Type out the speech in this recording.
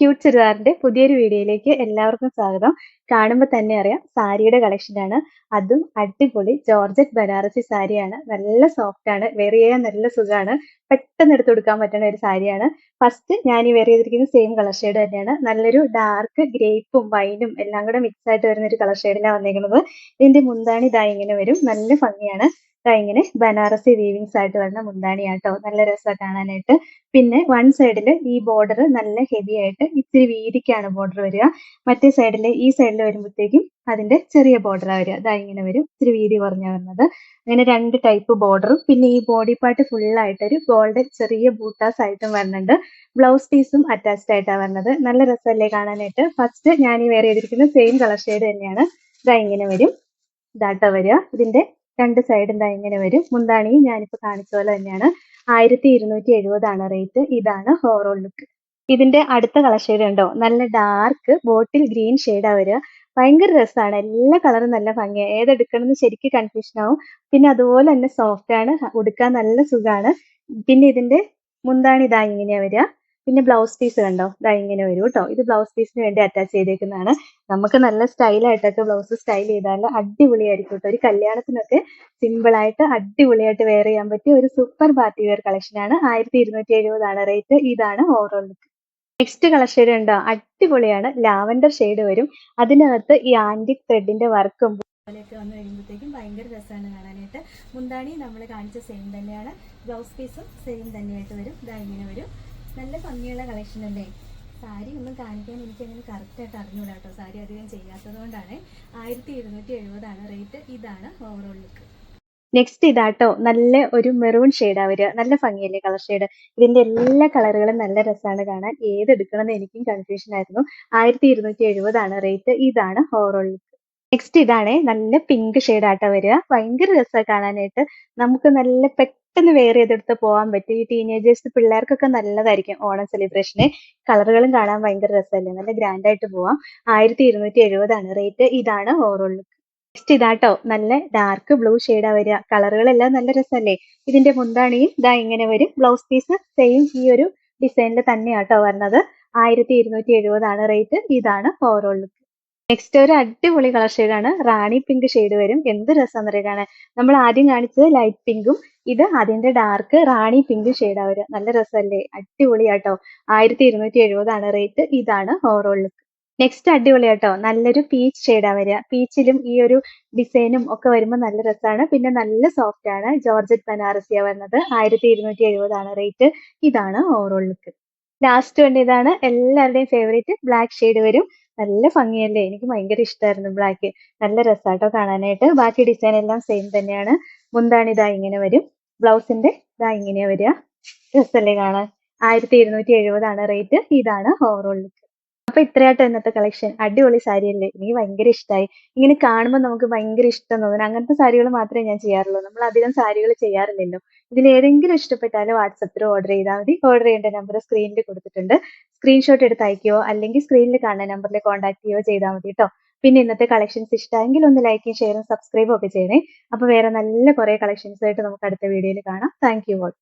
Cute ചുരിദാറിന്റെ പുതിയൊരു വീഡിയോയിലേക്ക് എല്ലാവർക്കും സ്വാഗതം. കാണുമ്പോൾ തന്നെ അറിയാം സാരിയുടെ കളക്ഷനാണ് അതും അടിപൊളി ജോർജറ്റ് ബനാറസി സാരിയാണ്. നല്ല സോഫ്റ്റ് ആണ് ചെയ്യാൻ നല്ല സുഖമാണ്. പെട്ടെന്ന് എടുത്തു കൊടുക്കാൻ പറ്റുന്ന ഒരു സാരിയാണ്. ഫസ്റ്റ് ഞാൻ ഈ വെയർ ചെയ്തിരിക്കുന്ന സെയിം കളർ ഷെയ്ഡ് തന്നെയാണ്. നല്ലൊരു ഡാർക്ക് ഗ്രേപ്പും വൈനും എല്ലാം കൂടെ മിക്സ് ആയിട്ട് വരുന്ന ഒരു കളർ ഷെയ്ഡിലാണ് വന്നിരിക്കുന്നത് ഇതിന്റെ മുന്താണി ഇതാ ഇങ്ങനെ വരും. നല്ല ഭംഗിയാണ്. ഇങ്ങനെ ബനാറസി വീവിങ്സ് ആയിട്ട് വരുന്ന മുന്താണിയാട്ടോ. നല്ല രസമാണ് കാണാനായിട്ട്. പിന്നെ വൺ സൈഡിൽ ഈ ബോർഡർ നല്ല ഹെവി ആയിട്ട് ഇത്തിരി വീതിക്കാണ് ബോർഡർ വരിക. മറ്റേ സൈഡിൽ ഈ സൈഡിൽ വരുമ്പോഴത്തേക്കും അതിന്റെ ചെറിയ ബോർഡറാണ് വരിക. അതാ ഇങ്ങനെ വരും. ഇത്തിരി വീതി കുറഞ്ഞ വരുന്നത്. അങ്ങനെ രണ്ട് ടൈപ്പ് ബോർഡറും പിന്നെ ഈ ബോഡി പാർട്ട് ഫുൾ ആയിട്ട് ഒരു ഗോൾഡൻ ചെറിയ ബൂട്ടാസ് ആയിട്ടും വരുന്നുണ്ട്. ബ്ലൗസ് പീസും അറ്റാച്ച്ഡ് ആയിട്ടാണ് വരുന്നത്. നല്ല രസമല്ലേ കാണാനായിട്ട്. ഫസ്റ്റ് ഞാൻ ഈ വെയർ ചെയ്തിരിക്കുന്ന സെയിം കളർ ഷെയ്ഡ് തന്നെയാണ്. ഇതാ ഇങ്ങനെ വരും. ഇതാട്ടോ വരിക. ഇതിന്റെ രണ്ട് സൈഡ് എന്താ ഇങ്ങനെ വരും. മുന്താണി ഞാനിപ്പോൾ കാണിച്ച പോലെ തന്നെയാണ്. ആയിരത്തി ഇരുന്നൂറ്റി എഴുപതാണ് റേറ്റ് ഇതാണ് ഓവറോൾ ലുക്ക് ഇതിന്റെ അടുത്ത കളർ ഷെയ്ഡ് ഉണ്ടോ നല്ല ഡാർക്ക് ബോട്ടിൽ ഗ്രീൻ ഷെയ്ഡാ വരിക. ഭയങ്കര രസമാണ്. എല്ലാ കളറും നല്ല ഭംഗിയാണ് ഏതെടുക്കണമെന്ന് ശരിക്കും കൺഫ്യൂഷൻ ആവും. പിന്നെ അതുപോലെ തന്നെ സോഫ്റ്റ് ആണ്. ഉടുക്കാൻ നല്ല സുഖമാണ് പിന്നെ ഇതിന്റെ മുന്താണി ഇതാ ഇങ്ങനെയാ വരിക. പിന്നെ ബ്ലൗസ് പീസ് കണ്ടോ? ഇതാ ഇങ്ങനെ വരും കേട്ടോ. ഇത് ബ്ലൗസ് പീസിന് വേണ്ടി അറ്റാച്ച് ചെയ്തേക്കുന്നതാണ്. നമുക്ക് നല്ല സ്റ്റൈലായിട്ടൊക്കെ ബ്ലൗസ് സ്റ്റൈൽ ചെയ്താൽ അടിപൊളിയായിരിക്കും കേട്ടോ. ഒരു കല്യാണത്തിനൊക്കെ സിമ്പിളായിട്ട് അടിപൊളിയായിട്ട് വെയർ ചെയ്യാൻ പറ്റിയ ഒരു സൂപ്പർ പാർട്ടി വെയർ കളക്ഷൻ ആണ്. ആയിരത്തി ഇരുന്നൂറ്റി എഴുപതാണ് റേറ്റ് ഇതാണ് overall look next colour shade ഉണ്ടോ അടിപൊളിയാണ്. ലാവൻഡർ ഷെയ്ഡ് വരും. അതിനകത്ത് ഈ ആന്റിക് ത്രെഡിന്റെ വർക്കും പോലെയൊക്കെ വന്നു കഴിയുമ്പോഴത്തേക്കും ഭയങ്കര രസമാണ് കാണാനായിട്ട്. മുന്താണി നമ്മൾ കാണിച്ച സെയിം തന്നെയാണ്. ബ്ലൗസ് പീസും സെയിം തന്നെയായിട്ട് വരും. ഇതാ ഇങ്ങനെ വരും. നല്ല ഭംഗിയുള്ള കളക്ഷൻ അല്ലേ? സാരി ഒന്നും കാണിക്കാൻ എനിക്ക് അങ്ങനെ കറക്റ്റായിട്ട് അറിഞ്ഞൂടാ കേട്ടോ സാരി അധികം ചെയ്യാത്തത് കൊണ്ടാണ് ആയിരത്തി ഇരുന്നൂറ്റി എഴുപതാണ്. റേറ്റ് ഇതാണ് ഓവറോൾ ലുക്ക് നെക്സ്റ്റ് ഇതാട്ടോ. നല്ല ഒരു മെറൂൺ ഷെയ്ഡാ വരിക. നല്ല ഭംഗിയല്ലേ കളർ ഷെയ്ഡ് ഇതിന്റെ എല്ലാ കളറുകളും നല്ല രസമാണ് കാണാൻ. ഏത് എടുക്കണമെന്ന് എനിക്കും കൺഫ്യൂഷൻ ആയിരുന്നു. ആയിരത്തി ഇരുന്നൂറ്റി എഴുപതാണ്. റേറ്റ് ഇതാണ് ഓവറോൾ ലുക്ക് നെക്സ്റ്റ് ഇതാണ് നല്ല പിങ്ക് ഷെയ്ഡ് ആട്ടോ വരിക. ഭയങ്കര രസമാണ് കാണാനായിട്ട്. നമുക്ക് നല്ല പെട്ടെന്ന് വെയർ ചെയ്തെടുത്ത് പോകാൻ പറ്റും. ഈ ടീനേജേഴ്സ് പിള്ളേർക്കൊക്കെ നല്ലതായിരിക്കും ഓണം സെലിബ്രേഷന് കളറുകളും കാണാൻ ഭയങ്കര രസമല്ലേ? നല്ല ഗ്രാൻഡ് ആയിട്ട് പോവാം. ആയിരത്തി ഇരുന്നൂറ്റി എഴുപതാണ് റേറ്റ് ഇതാണ് ഓവറോൾ ലുക്ക് നെക്സ്റ്റ് ഇതാട്ടോ. നല്ല ഡാർക്ക് ബ്ലൂ ഷെയ്ഡാ വരിക. കളറുകളെല്ലാം നല്ല രസമല്ലേ? ഇതിന്റെ മുന്താണിയും ഇതാ ഇങ്ങനെ വരും. ബ്ലൗസ് പീസ് സെയിം ഈ ഒരു ഡിസൈനിൽ തന്നെയാട്ടോ വരുന്നത് ആയിരത്തി ഇരുന്നൂറ്റി എഴുപതാണ് റേറ്റ് ഇതാണ് ഓവറോൾ ലുക്ക് നെക്സ്റ്റ് ഒരു അടിപൊളി കളർ ഷെയ്ഡാണ് റാണി പിങ്ക് ഷെയ്ഡ് വരും. എന്ത് രസമെന്നറിയ കാണാൻ? നമ്മൾ ആദ്യം കാണിച്ചത് ലൈറ്റ് പിങ്കും ഇത് അതിന്റെ ഡാർക്ക് റാണി പിങ്ക് ഷെയ്ഡാ വരിക. നല്ല രസമല്ലേ അടിപൊളിയാട്ടോ. ആയിരത്തി ഇരുന്നൂറ്റി എഴുപതാണ് റേറ്റ് ഇതാണ് ഓവറോൾ ലുക്ക് നെക്സ്റ്റ് അടിപൊളിയാട്ടോ. നല്ലൊരു പീച്ച് ഷെയ്ഡാ വരിക. പീച്ചിലും ഈ ഒരു ഡിസൈനും ഒക്കെ വരുമ്പോൾ നല്ല രസമാണ് പിന്നെ നല്ല സോഫ്റ്റ് ആണ്. ജോർജറ്റ് ബനാറസിയ വരുന്നത്. ആയിരത്തി ഇരുന്നൂറ്റി എഴുപതാണ് റേറ്റ് ഇതാണ് ഓവറോൾ ലുക്ക് ലാസ്റ്റ് വേണ്ട ഇതാണ്. എല്ലാവരുടെയും ഫേവറേറ്റ് ബ്ലാക്ക് ഷെയ്ഡ് വരും. നല്ല ഭംഗിയല്ലേ? എനിക്ക് ഭയങ്കര ഇഷ്ടമായിരുന്നു ബ്ലാക്ക് നല്ല രസാട്ടോ കാണാനായിട്ട്. ബാക്കി ഡിസൈൻ എല്ലാം സെയിം തന്നെയാണ്. മുന്താണി ഇതാ ഇങ്ങനെ വരും. ബ്ലൗസിന്റെ ഇതാ ഇങ്ങനെയാ വരിക. രസല്ലേ കാണാൻ. ആയിരത്തി ഇരുന്നൂറ്റി എഴുപതാണ് റേറ്റ് ഇതാണ് ഓവറോൾ ലുക്ക് അപ്പൊ ഇത്രയായിട്ട് ഇന്നത്തെ കളക്ഷൻ അടിപൊളി സാരി അല്ലേ? എനിക്ക് ഭയങ്കര ഇഷ്ടമായി ഇങ്ങനെ കാണുമ്പോൾ നമുക്ക് ഭയങ്കര ഇഷ്ടം തോന്നുന്നു അങ്ങനത്തെ സാരികൾ മാത്രമേ ഞാൻ ചെയ്യാറുള്ളൂ. നമ്മൾ അധികം സാരികൾ ചെയ്യാറില്ലല്ലോ. ഇതിൽ ഏതെങ്കിലും ഇഷ്ടപ്പെട്ടാൽ വാട്സപ്പിൽ ഓർഡർ ചെയ്താൽ മതി. ഓർഡർ ചെയ്യേണ്ട നമ്പർ സ്ക്രീനിൽ കൊടുത്തിട്ടുണ്ട്. സ്ക്രീൻഷോട്ട് എടുത്ത് അയക്കുകയോ അല്ലെങ്കിൽ സ്ക്രീനിൽ കാണുന്ന നമ്പറിൽ കോൺടാക്ട് ചെയ്യുകയോ ചെയ്താൽ മതി കേട്ടോ പിന്നെ ഇന്നത്തെ കളക്ഷൻസ് ഇഷ്ടമെങ്കിൽ ഒന്ന് ലൈക്കും ഷെയറും സബ്സ്ക്രൈബും ഒക്കെ ചെയ്യണേ. അപ്പൊ വേറെ നല്ല കുറെ കളക്ഷൻസ് ആയിട്ട് നമുക്ക് അടുത്ത വീഡിയോയിൽ കാണാം. Thank you all